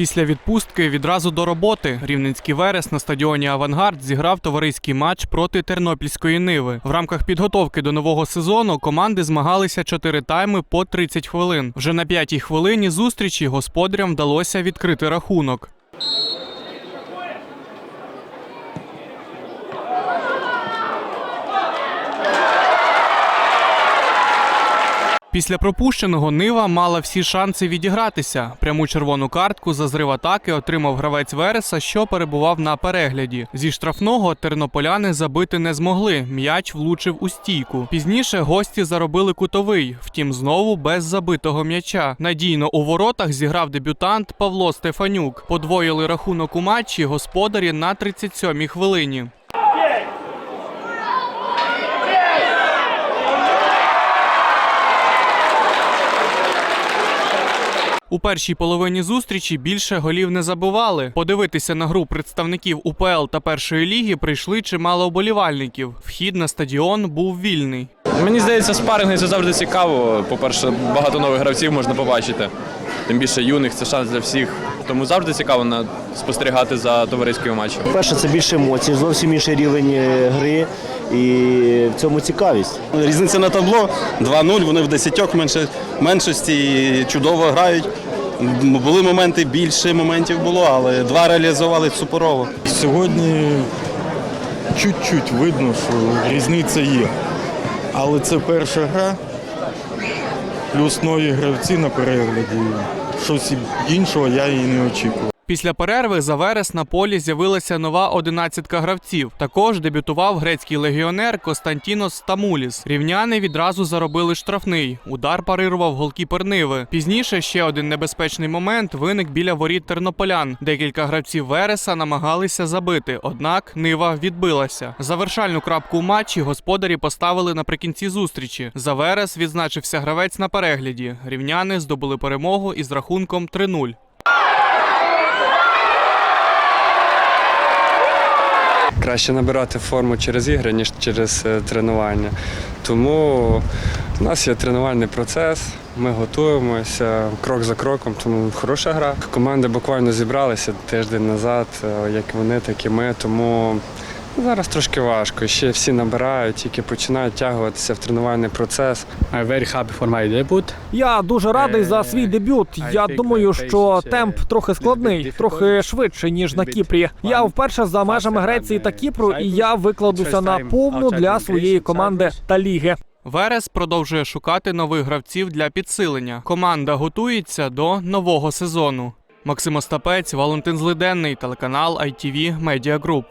Після відпустки відразу до роботи Рівненський Верес на стадіоні Авангард зіграв товариський матч проти Тернопільської Ниви. В рамках підготовки до нового сезону команди змагалися чотири тайми по 30 хвилин. Вже на п'ятій хвилині зустрічі господарям вдалося відкрити рахунок. Після пропущеного Нива мала всі шанси відігратися. Пряму червону картку за зрив атаки отримав гравець Вереса, що перебував на перегляді. Зі штрафного тернополяни забити не змогли. М'яч влучив у стійку. Пізніше гості заробили кутовий, втім знову без забитого м'яча. Надійно у воротах зіграв дебютант Павло Стефанюк. Подвоїли рахунок у матчі господарі на 37-й хвилині. У першій половині зустрічі більше голів не забували. Подивитися на гру представників УПЛ та першої ліги прийшли чимало вболівальників. Вхід на стадіон був вільний. Мені здається, спаринги це завжди цікаво. По-перше, багато нових гравців можна побачити. Тим більше юних це шанс для всіх. Тому завжди цікаво на- спостерігати за товариськими матчами. Перше, це більше емоцій, зовсім інший рівень е, гри і в цьому цікавість. Різниця на табло 2-0, вони в десятьох менше, меншості і чудово грають. М, Були моменти, більше моментів було, але два реалізували суперово. Сьогодні чуть-чуть видно, що різниця є. Але це перша гра, плюс нові гравці на перегляді. Щось іншого я і не очікував. Після перерви за верес на полі з'явилася нова одинадцятка гравців. Також дебютував грецький легіонер Константінос Стамуліс. Рівняни відразу заробили штрафний. Удар парирував голкіпер Ниви. Пізніше ще один небезпечний момент виник біля воріт тернополян. Декілька гравців Вереса намагалися забити, однак Нива відбилася. Завершальну крапку у матчі господарі поставили наприкінці зустрічі. За Верес відзначився гравець на перегляді. Рівняни здобули перемогу із рахунком 3-0. Краще набирати форму через ігри, ніж через е, тренування. Тому у нас є тренувальний процес, ми готуємося крок за кроком, тому хороша гра. Команди буквально зібралися тиждень назад, е, як вони, так і ми. Тому зараз трошки важко. Ще всі набирають, тільки починають тягуватися в тренувальний процес. I'm very happy for my debut. Я дуже радий за свій дебют. Я думаю, що темп трохи складний, трохи швидше ніж на Кіпрі. Я вперше за межами Греції та Кіпру, і я викладуся на повну для своєї команди та ліги. Верес продовжує шукати нових гравців для підсилення. Команда готується до нового сезону. Максим Остапець, Валентин Злиденний, телеканал ITV Media Group.